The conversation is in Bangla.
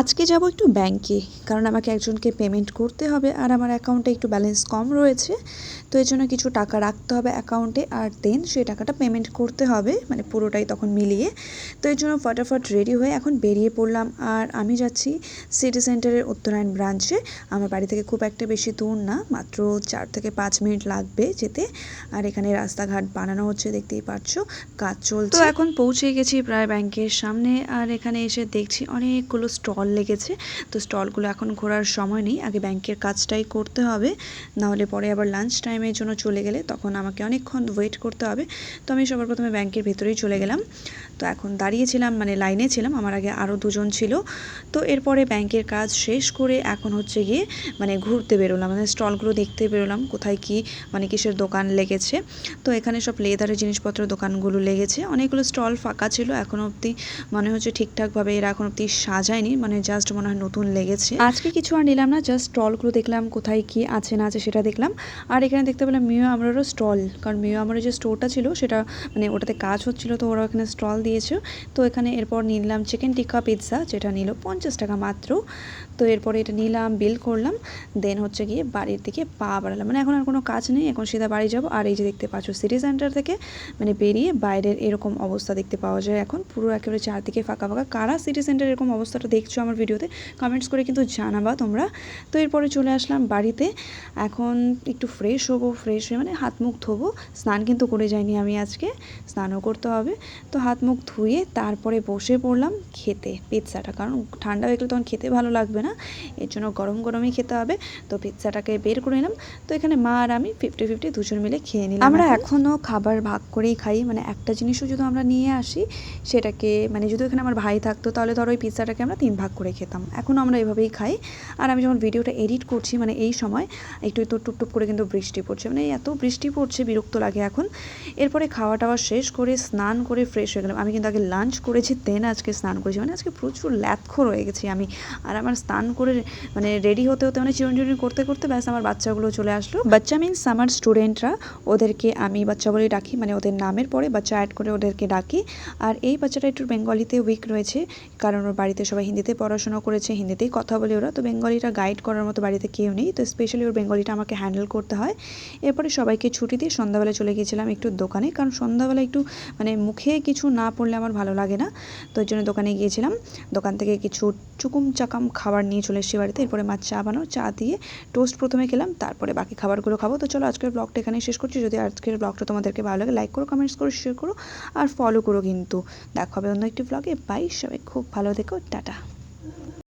আজকে যাব একটু ব্যাংকে কারণ আমাকে একজনকে পেমেন্ট করতে হবে আর আমার অ্যাকাউন্টে একটু ব্যালেন্স কম রয়েছে। তো এই জন্য কিছু টাকা রাখতে হবে অ্যাকাউন্টে আর দেন সেই টাকাটা পেমেন্ট করতে হবে মানে পুরোটাই তখন মিলিয়ে। তো এই জন্য ফটাফট রেডি হয়ে এখন বেরিয়ে পড়লাম আর আমি যাচ্ছি সিটি সেন্টারের উত্তরায়ণ ব্রাঞ্চে আমার বাড়ি থেকে খুব একটা বেশি দূর না, মাত্র চার থেকে পাঁচ মিনিট লাগবে যেতে। আর এখানে রাস্তাঘাট বানানো হচ্ছে, দেখতেই পাচ্ছ কাজ চলছে। তো এখন পৌঁছে গেছি প্রায় ব্যাংকের সামনে আর এখানে এসে দেখছি অনেকগুলো স্টল লেগেছে। তো স্টলগুলো এখন ঘোরার সময় নেই। আগে ব্যাংকের কাজটাই করতে হবে। নাহলে পরে আবার লাঞ্চ টাইমের জন্য চলে গেলে তখন আমাকে অনেকক্ষণ ওয়েট করতে হবে। তো আমি সবার প্রথমে ব্যাংকের ভেতরেই চলে গেলাম। তো এখন দাঁড়িয়েছিলাম মানে লাইনে ছিলাম। আমার আগে আরও দুজন ছিল। তো এরপরে ব্যাংকের কাজ শেষ করে এখন হচ্ছে গিয়ে মানে ঘুরতে বেরোলাম। মানে স্টলগুলো দেখতে বেরোলাম। কোথায় কি মানে কিসের দোকান লেগেছে। তো এখানে সব লেদারের জিনিসপত্র দোকানগুলো লেগেছে। অনেকগুলো স্টল ফাঁকা ছিল। এখন অবধি মনে হচ্ছে ঠিকঠাকভাবে এরা এখন অবধি সাজায়নি। মানে জাস্ট মনে হয় নতুন লেগেছে। আজকে কিছু আর নিলাম না জাস্ট স্টলগুলো দেখলাম, কোথায় কি আছে না আছে সেটা দেখলাম। আর এখানে দেখতে পেলাম মিও আমরারও স্টল কারণ মিও আমরের যে স্টোরটা ছিল, সেটা মানে ওটাতে কাজ হচ্ছিল, তো ওরা এখানে স্টল দিয়েছে। তো এখানে এরপর নিলাম চিকেন টিক্কা পিৎজা যেটা নিল পঞ্চাশ টাকা মাত্র। তো এরপরে এটা নিলাম বিল করলাম দেন হচ্ছে গিয়ে বাড়ির দিকে পা বাড়ালাম। মানে এখন আর কোনো কাজ নেই, এখন সিধা বাড়ি যাব। আর এই যে দেখতে পাচ্ছ সিটি সেন্টার থেকে মানে বেরিয়ে বাইরের এরকম অবস্থা দেখতে পাওয়া যায় এখন। পুরো একেবারে চারদিকে ফাঁকা ফাঁকা। কারা সিটি সেন্টার এরকম অবস্থাটা দেখছ আমার ভিডিওতে কমেন্টস করে কিন্তু জানাবা তোমরা। তো এরপরে চলে আসলাম বাড়িতে। এখন একটু ফ্রেশ হব ফ্রেশ হয়ে মানে হাত মুখ ধোবো। স্নান কিন্তু করে যাইনি আমি আজকে স্নানও করতে হবে। তো হাত মুখ ধুয়ে তারপরে বসে পড়লাম খেতে পিৎজাটা। কারণ ঠান্ডা হয়ে গেলে তখন খেতে ভালো লাগবে না। এর জন্য গরম গরমই খেতে হবে। তো পিৎজাটাকে বের করে নিলাম তো এখানে মা আর আমি ফিফটি ফিফটি দুজন মিলে খেয়ে নিলাম আমরা এখনও খাবার ভাগ করেই খাই। মানে একটা জিনিসও যদি আমরা নিয়ে আসি সেটাকে মানে যদি এখানে আমার ভাই থাকতো তাহলে ধরো ওই পিৎজাটাকে আমরা তিন ভাগ করে খেতাম। এখনও আমরা এভাবেই খাই। আর আমি যখন ভিডিওটা এডিট করছি মানে এই সময় একটু একটু টুপটুপ করে কিন্তু বৃষ্টি পড়ছে। মানে এত বৃষ্টি পড়ছে, বিরক্ত লাগে এখন। এরপরে খাওয়া টাওয়া শেষ করে স্নান করে ফ্রেশ হয়ে গেলাম। আমি কিন্তু আগে লাঞ্চ করেছি দেন আজকে স্নান করেছি। মানে আজকে প্রচুর ল্যাথখোর হয়ে গেছি আমি। আর আমার স্নান করে মানে রেডি হতে হতে মানে চিরঞ্জিরনি করতে করতে ব্যাস আমার বাচ্চাগুলো চলে আসলো। বাচ্চা মিনস আমার স্টুডেন্টরা ওদেরকে আমি বাচ্চা বলেই ডাকি। মানে ওদের নামের পরে বাচ্চা অ্যাড করে ওদেরকে ডাকি। আর এই বাচ্চাটা একটু বেঙ্গলিতে উইক রয়েছে, কারণ ওর বাড়িতে সবাই হিন্দিতে পড়াশোনা করেছে হিন্দিতেই কথা বলে ওরা। তো বেঙ্গলিটা গাইড করার মতো বাড়িতে কেউ নেই। তো স্পেশালি ওর বেঙ্গলিটা আমাকে হ্যান্ডেল করতে হয়। এরপরে সবাইকে ছুটি দিয়ে সন্ধ্যাবেলা চলে গিয়েছিলাম একটু দোকানে। কারণ সন্ধ্যাবেলা একটু মানে মুখে কিছু না পড়লে আমার ভালো লাগে না। তো ওই জন্য দোকানে গিয়েছিলাম। দোকান থেকে কিছু চুকুম চাকাম খাবার নিয়ে চলে এসেছি বাড়িতে। এরপরে মা চা বানাও, চা দিয়ে টোস্ট প্রথমে খেলাম। তারপরে বাকি খাবারগুলো খাব। তো চলো আজকের ব্লগটা এখানেই শেষ করছি। যদি আজকের ব্লগটা তোমাদেরকে ভালো লাগে লাইক করো কমেন্টস করো শেয়ার করো। আর ফলো করো কিন্তু। দেখা হবে অন্য একটি ব্লগে বাই সবাই। খুব ভালো থেকো। টাটা।